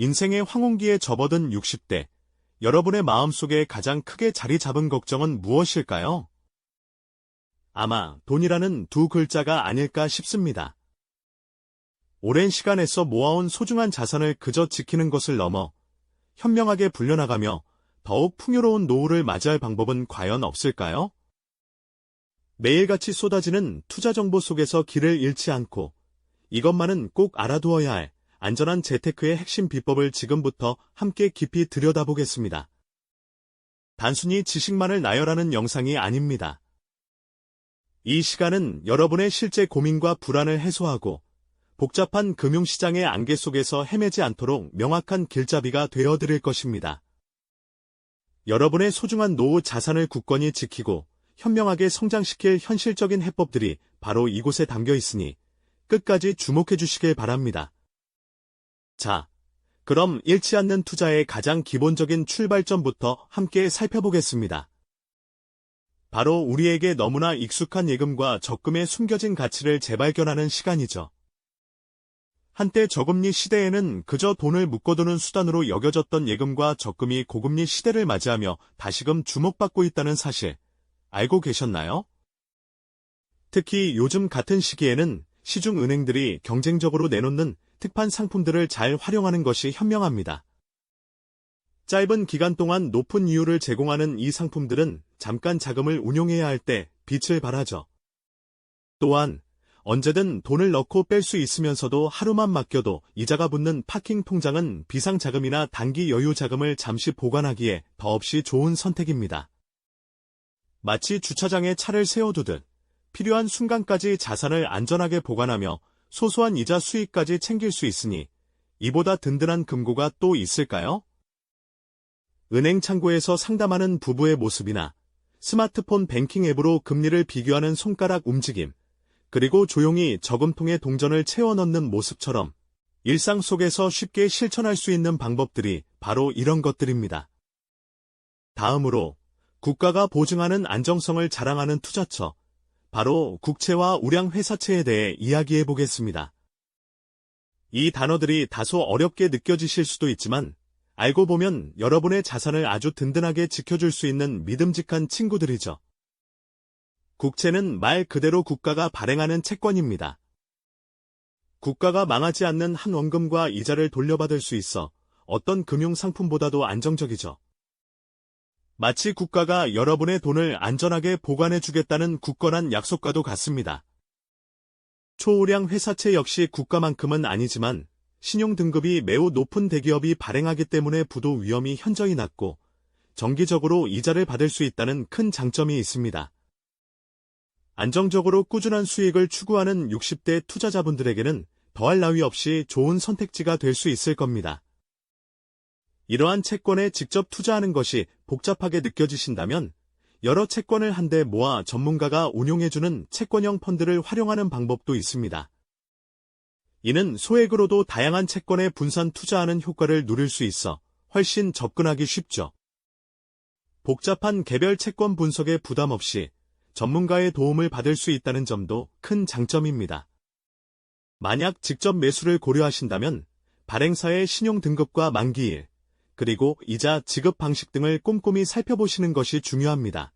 인생의 황혼기에 접어든 60대, 여러분의 마음속에 가장 크게 자리 잡은 걱정은 무엇일까요? 아마 돈이라는 두 글자가 아닐까 싶습니다. 오랜 시간 에서 모아온 소중한 자산을 그저 지키는 것을 넘어 현명하게 불려나가며 더욱 풍요로운 노후를 맞이할 방법은 과연 없을까요? 매일같이 쏟아지는 투자 정보 속에서 길을 잃지 않고 이것만은 꼭 알아두어야 할 안전한 재테크의 핵심 비법을 지금부터 함께 깊이 들여다보겠습니다. 단순히 지식만을 나열하는 영상이 아닙니다. 이 시간은 여러분의 실제 고민과 불안을 해소하고 복잡한 금융시장의 안개 속에서 헤매지 않도록 명확한 길잡이가 되어드릴 것입니다. 여러분의 소중한 노후 자산을 굳건히 지키고 현명하게 성장시킬 현실적인 해법들이 바로 이곳에 담겨 있으니 끝까지 주목해 주시길 바랍니다. 자, 그럼 잃지 않는 투자의 가장 기본적인 출발점부터 함께 살펴보겠습니다. 바로 우리에게 너무나 익숙한 예금과 적금의 숨겨진 가치를 재발견하는 시간이죠. 한때 저금리 시대에는 그저 돈을 묶어두는 수단으로 여겨졌던 예금과 적금이 고금리 시대를 맞이하며 다시금 주목받고 있다는 사실 알고 계셨나요? 특히 요즘 같은 시기에는 시중 은행들이 경쟁적으로 내놓는 특판 상품들을 잘 활용하는 것이 현명합니다. 짧은 기간 동안 높은 이율을 제공하는 이 상품들은 잠깐 자금을 운용해야 할 때 빛을 발하죠. 또한 언제든 돈을 넣고 뺄 수 있으면서도 하루만 맡겨도 이자가 붙는 파킹 통장은 비상자금이나 단기 여유 자금을 잠시 보관하기에 더없이 좋은 선택입니다. 마치 주차장에 차를 세워두듯 필요한 순간까지 자산을 안전하게 보관하며 소소한 이자 수익까지 챙길 수 있으니 이보다 든든한 금고가 또 있을까요? 은행 창고에서 상담하는 부부의 모습이나 스마트폰 뱅킹 앱으로 금리를 비교하는 손가락 움직임, 그리고 조용히 저금통에 동전을 채워 넣는 모습처럼 일상 속에서 쉽게 실천할 수 있는 방법들이 바로 이런 것들입니다. 다음으로 국가가 보증하는 안정성을 자랑하는 투자처, 바로 국채와 우량회사채에 대해 이야기해 보겠습니다. 이 단어들이 다소 어렵게 느껴지실 수도 있지만 알고 보면 여러분의 자산을 아주 든든하게 지켜줄 수 있는 믿음직한 친구들이죠. 국채는 말 그대로 국가가 발행하는 채권입니다. 국가가 망하지 않는 한 원금과 이자를 돌려받을 수 있어 어떤 금융상품보다도 안정적이죠. 마치 국가가 여러분의 돈을 안전하게 보관해 주겠다는 굳건한 약속과도 같습니다. 초우량 회사채 역시 국가만큼은 아니지만 신용 등급이 매우 높은 대기업이 발행하기 때문에 부도 위험이 현저히 낮고 정기적으로 이자를 받을 수 있다는 큰 장점이 있습니다. 안정적으로 꾸준한 수익을 추구하는 60대 투자자분들에게는 더할 나위 없이 좋은 선택지가 될 수 있을 겁니다. 이러한 채권에 직접 투자하는 것이 복잡하게 느껴지신다면 여러 채권을 한데 모아 전문가가 운용해주는 채권형 펀드를 활용하는 방법도 있습니다. 이는 소액으로도 다양한 채권에 분산 투자하는 효과를 누릴 수 있어 훨씬 접근하기 쉽죠. 복잡한 개별 채권 분석에 부담 없이 전문가의 도움을 받을 수 있다는 점도 큰 장점입니다. 만약 직접 매수를 고려하신다면 발행사의 신용 등급과 만기일, 그리고 이자 지급 방식 등을 꼼꼼히 살펴보시는 것이 중요합니다.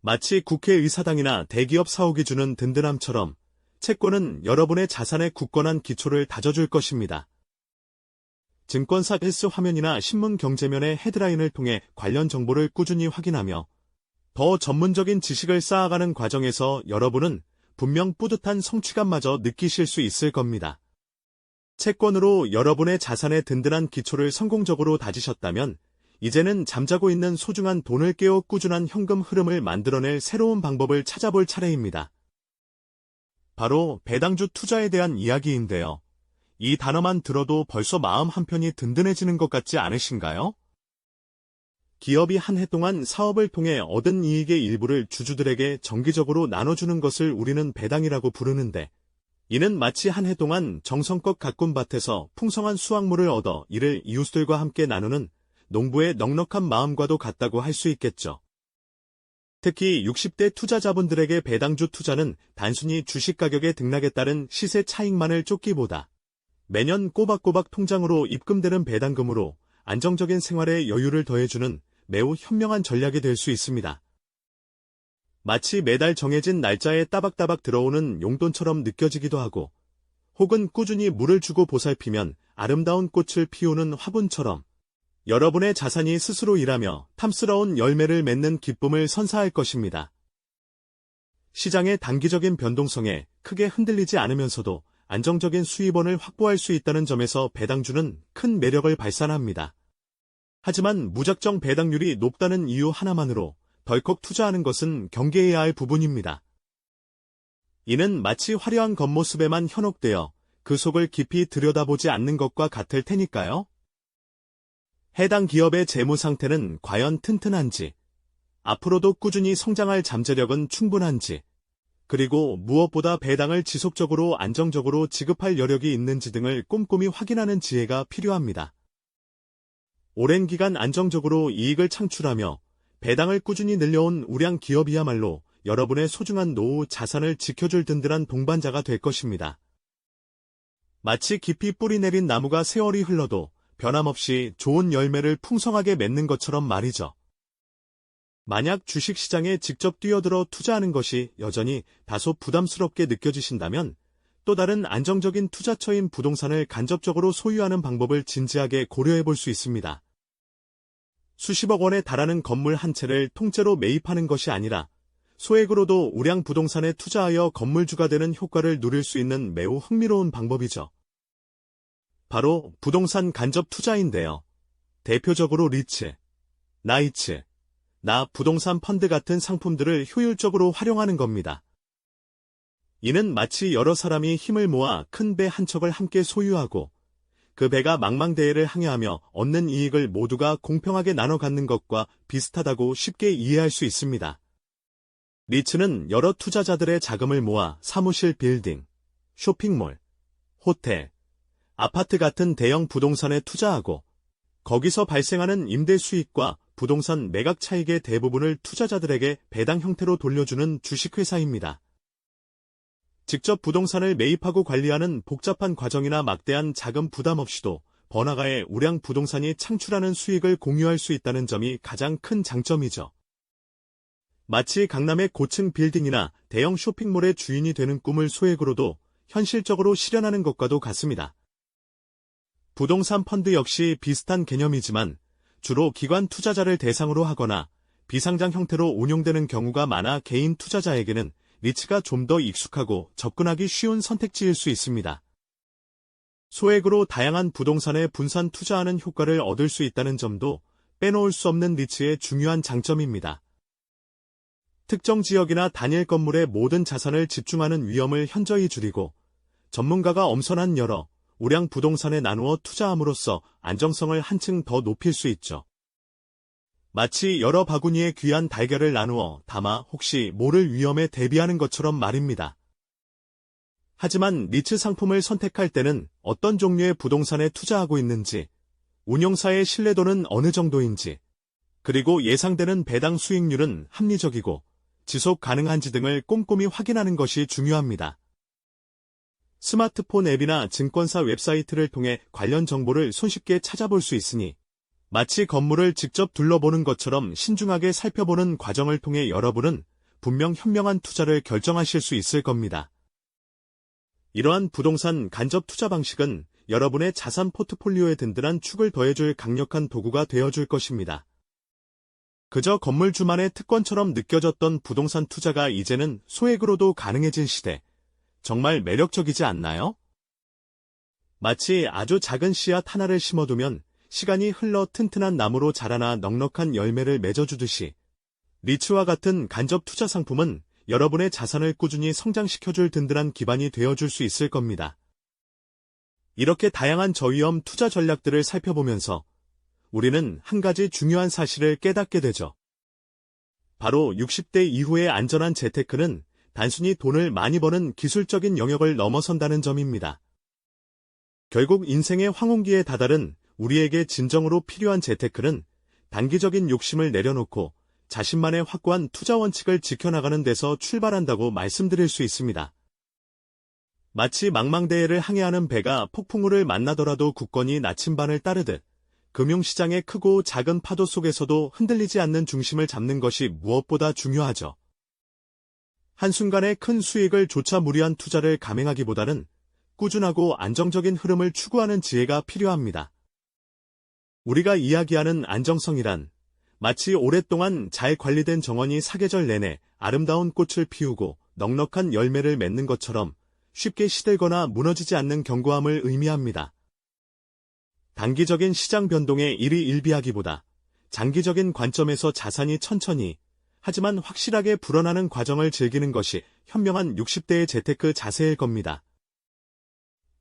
마치 국회의사당이나 대기업 사옥이 주는 든든함처럼 채권은 여러분의 자산의 굳건한 기초를 다져줄 것입니다. 증권사 헬스 화면이나 신문 경제면의 헤드라인을 통해 관련 정보를 꾸준히 확인하며 더 전문적인 지식을 쌓아가는 과정에서 여러분은 분명 뿌듯한 성취감마저 느끼실 수 있을 겁니다. 채권으로 여러분의 자산의 든든한 기초를 성공적으로 다지셨다면 이제는 잠자고 있는 소중한 돈을 깨워 꾸준한 현금 흐름을 만들어낼 새로운 방법을 찾아볼 차례입니다. 바로 배당주 투자에 대한 이야기인데요. 이 단어만 들어도 벌써 마음 한편이 든든해지는 것 같지 않으신가요? 기업이 한 해 동안 사업을 통해 얻은 이익의 일부를 주주들에게 정기적으로 나눠주는 것을 우리는 배당이라고 부르는데 이는 마치 한 해 동안 정성껏 가꾼 밭에서 풍성한 수확물을 얻어 이를 이웃들과 함께 나누는 농부의 넉넉한 마음과도 같다고 할 수 있겠죠. 특히 60대 투자자분들에게 배당주 투자는 단순히 주식 가격의 등락에 따른 시세 차익만을 쫓기보다 매년 꼬박꼬박 통장으로 입금되는 배당금으로 안정적인 생활에 여유를 더해주는 매우 현명한 전략이 될 수 있습니다. 마치 매달 정해진 날짜에 따박따박 들어오는 용돈처럼 느껴지기도 하고, 혹은 꾸준히 물을 주고 보살피면 아름다운 꽃을 피우는 화분처럼 여러분의 자산이 스스로 일하며 탐스러운 열매를 맺는 기쁨을 선사할 것입니다. 시장의 단기적인 변동성에 크게 흔들리지 않으면서도 안정적인 수입원을 확보할 수 있다는 점에서 배당주는 큰 매력을 발산합니다. 하지만 무작정 배당률이 높다는 이유 하나만으로 덜컥 투자하는 것은 경계해야 할 부분입니다. 이는 마치 화려한 겉모습에만 현혹되어 그 속을 깊이 들여다보지 않는 것과 같을 테니까요. 해당 기업의 재무 상태는 과연 튼튼한지, 앞으로도 꾸준히 성장할 잠재력은 충분한지, 그리고 무엇보다 배당을 지속적으로 안정적으로 지급할 여력이 있는지 등을 꼼꼼히 확인하는 지혜가 필요합니다. 오랜 기간 안정적으로 이익을 창출하며 배당을 꾸준히 늘려온 우량 기업이야말로 여러분의 소중한 노후 자산을 지켜줄 든든한 동반자가 될 것입니다. 마치 깊이 뿌리 내린 나무가 세월이 흘러도 변함없이 좋은 열매를 풍성하게 맺는 것처럼 말이죠. 만약 주식시장에 직접 뛰어들어 투자하는 것이 여전히 다소 부담스럽게 느껴지신다면 또 다른 안정적인 투자처인 부동산을 간접적으로 소유하는 방법을 진지하게 고려해 볼 수 있습니다. 수십억 원에 달하는 건물 한 채를 통째로 매입하는 것이 아니라 소액으로도 우량 부동산에 투자하여 건물주가 되는 효과를 누릴 수 있는 매우 흥미로운 방법이죠. 바로 부동산 간접 투자인데요. 대표적으로 리츠, 나이츠, 나 부동산 펀드 같은 상품들을 효율적으로 활용하는 겁니다. 이는 마치 여러 사람이 힘을 모아 큰 배 한 척을 함께 소유하고 그 배가 망망대해를 항해하며 얻는 이익을 모두가 공평하게 나눠 갖는 것과 비슷하다고 쉽게 이해할 수 있습니다. 리츠는 여러 투자자들의 자금을 모아 사무실 빌딩, 쇼핑몰, 호텔, 아파트 같은 대형 부동산에 투자하고 거기서 발생하는 임대 수익과 부동산 매각 차익의 대부분을 투자자들에게 배당 형태로 돌려주는 주식회사입니다. 직접 부동산을 매입하고 관리하는 복잡한 과정이나 막대한 자금 부담 없이도 번화가의 우량 부동산이 창출하는 수익을 공유할 수 있다는 점이 가장 큰 장점이죠. 마치 강남의 고층 빌딩이나 대형 쇼핑몰의 주인이 되는 꿈을 소액으로도 현실적으로 실현하는 것과도 같습니다. 부동산 펀드 역시 비슷한 개념이지만 주로 기관 투자자를 대상으로 하거나 비상장 형태로 운용되는 경우가 많아 개인 투자자에게는 리츠가 좀 더 익숙하고 접근하기 쉬운 선택지일 수 있습니다. 소액으로 다양한 부동산에 분산 투자하는 효과를 얻을 수 있다는 점도 빼놓을 수 없는 리츠의 중요한 장점입니다. 특정 지역이나 단일 건물의 모든 자산을 집중하는 위험을 현저히 줄이고 전문가가 엄선한 여러 우량 부동산에 나누어 투자함으로써 안정성을 한층 더 높일 수 있죠. 마치 여러 바구니에 귀한 달걀을 나누어 담아 혹시 모를 위험에 대비하는 것처럼 말입니다. 하지만 리츠 상품을 선택할 때는 어떤 종류의 부동산에 투자하고 있는지, 운용사의 신뢰도는 어느 정도인지, 그리고 예상되는 배당 수익률은 합리적이고 지속 가능한지 등을 꼼꼼히 확인하는 것이 중요합니다. 스마트폰 앱이나 증권사 웹사이트를 통해 관련 정보를 손쉽게 찾아볼 수 있으니 마치 건물을 직접 둘러보는 것처럼 신중하게 살펴보는 과정을 통해 여러분은 분명 현명한 투자를 결정하실 수 있을 겁니다. 이러한 부동산 간접 투자 방식은 여러분의 자산 포트폴리오에 든든한 축을 더해줄 강력한 도구가 되어줄 것입니다. 그저 건물 주만의 특권처럼 느껴졌던 부동산 투자가 이제는 소액으로도 가능해진 시대. 정말 매력적이지 않나요? 마치 아주 작은 씨앗 하나를 심어두면 시간이 흘러 튼튼한 나무로 자라나 넉넉한 열매를 맺어주듯이 리츠와 같은 간접 투자 상품은 여러분의 자산을 꾸준히 성장시켜줄 든든한 기반이 되어줄 수 있을 겁니다. 이렇게 다양한 저위험 투자 전략들을 살펴보면서 우리는 한 가지 중요한 사실을 깨닫게 되죠. 바로 60대 이후의 안전한 재테크는 단순히 돈을 많이 버는 기술적인 영역을 넘어선다는 점입니다. 결국 인생의 황혼기에 다다른 우리에게 진정으로 필요한 재테크는 단기적인 욕심을 내려놓고 자신만의 확고한 투자 원칙을 지켜나가는 데서 출발한다고 말씀드릴 수 있습니다. 마치 망망대해를 항해하는 배가 폭풍우를 만나더라도 굳건히 나침반을 따르듯 금융시장의 크고 작은 파도 속에서도 흔들리지 않는 중심을 잡는 것이 무엇보다 중요하죠. 한순간의 큰 수익을 조차 무리한 투자를 감행하기보다는 꾸준하고 안정적인 흐름을 추구하는 지혜가 필요합니다. 우리가 이야기하는 안정성이란 마치 오랫동안 잘 관리된 정원이 사계절 내내 아름다운 꽃을 피우고 넉넉한 열매를 맺는 것처럼 쉽게 시들거나 무너지지 않는 견고함을 의미합니다. 단기적인 시장 변동에 일이 일비하기보다 장기적인 관점에서 자산이 천천히 하지만 확실하게 불어나는 과정을 즐기는 것이 현명한 60대의 재테크 자세일 겁니다.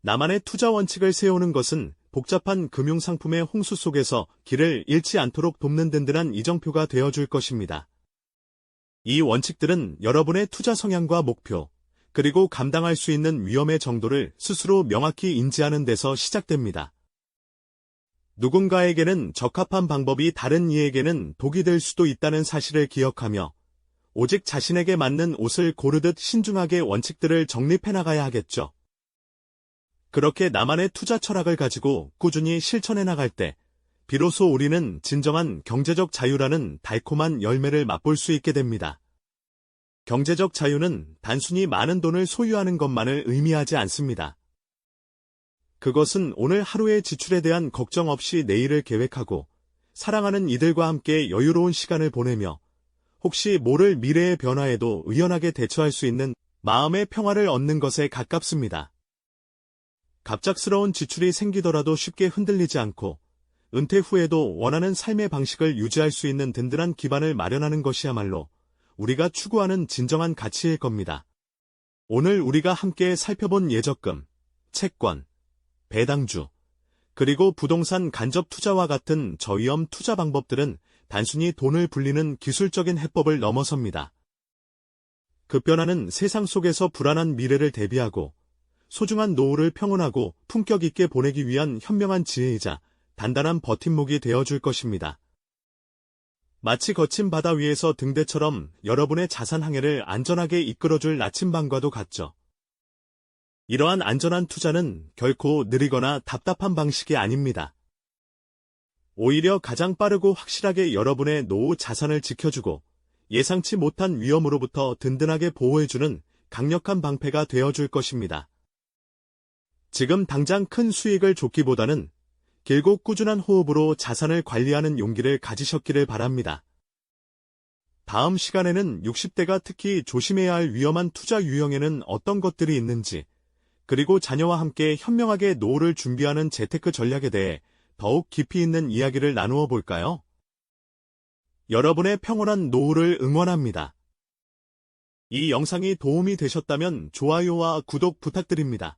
나만의 투자 원칙을 세우는 것은 복잡한 금융상품의 홍수 속에서 길을 잃지 않도록 돕는 든든한 이정표가 되어줄 것입니다. 이 원칙들은 여러분의 투자 성향과 목표, 그리고 감당할 수 있는 위험의 정도를 스스로 명확히 인지하는 데서 시작됩니다. 누군가에게는 적합한 방법이 다른 이에게는 독이 될 수도 있다는 사실을 기억하며 오직 자신에게 맞는 옷을 고르듯 신중하게 원칙들을 정립해 나가야 하겠죠. 그렇게 나만의 투자 철학을 가지고 꾸준히 실천해 나갈 때 비로소 우리는 진정한 경제적 자유라는 달콤한 열매를 맛볼 수 있게 됩니다. 경제적 자유는 단순히 많은 돈을 소유하는 것만을 의미하지 않습니다. 그것은 오늘 하루의 지출에 대한 걱정 없이 내일을 계획하고 사랑하는 이들과 함께 여유로운 시간을 보내며 혹시 모를 미래의 변화에도 의연하게 대처할 수 있는 마음의 평화를 얻는 것에 가깝습니다. 갑작스러운 지출이 생기더라도 쉽게 흔들리지 않고 은퇴 후에도 원하는 삶의 방식을 유지할 수 있는 든든한 기반을 마련하는 것이야말로 우리가 추구하는 진정한 가치일 겁니다. 오늘 우리가 함께 살펴본 예적금, 채권, 배당주, 그리고 부동산 간접 투자와 같은 저위험 투자 방법들은 단순히 돈을 불리는 기술적인 해법을 넘어섭니다. 급변하는 세상 속에서 불안한 미래를 대비하고 소중한 노후를 평온하고 품격 있게 보내기 위한 현명한 지혜이자 단단한 버팀목이 되어줄 것입니다. 마치 거친 바다 위에서 등대처럼 여러분의 자산 항해를 안전하게 이끌어줄 나침반과도 같죠. 이러한 안전한 투자는 결코 느리거나 답답한 방식이 아닙니다. 오히려 가장 빠르고 확실하게 여러분의 노후 자산을 지켜주고 예상치 못한 위험으로부터 든든하게 보호해주는 강력한 방패가 되어줄 것입니다. 지금 당장 큰 수익을 쫓기보다는 길고 꾸준한 호흡으로 자산을 관리하는 용기를 가지셨기를 바랍니다. 다음 시간에는 60대가 특히 조심해야 할 위험한 투자 유형에는 어떤 것들이 있는지, 그리고 자녀와 함께 현명하게 노후를 준비하는 재테크 전략에 대해 더욱 깊이 있는 이야기를 나누어 볼까요? 여러분의 평온한 노후를 응원합니다. 이 영상이 도움이 되셨다면 좋아요와 구독 부탁드립니다.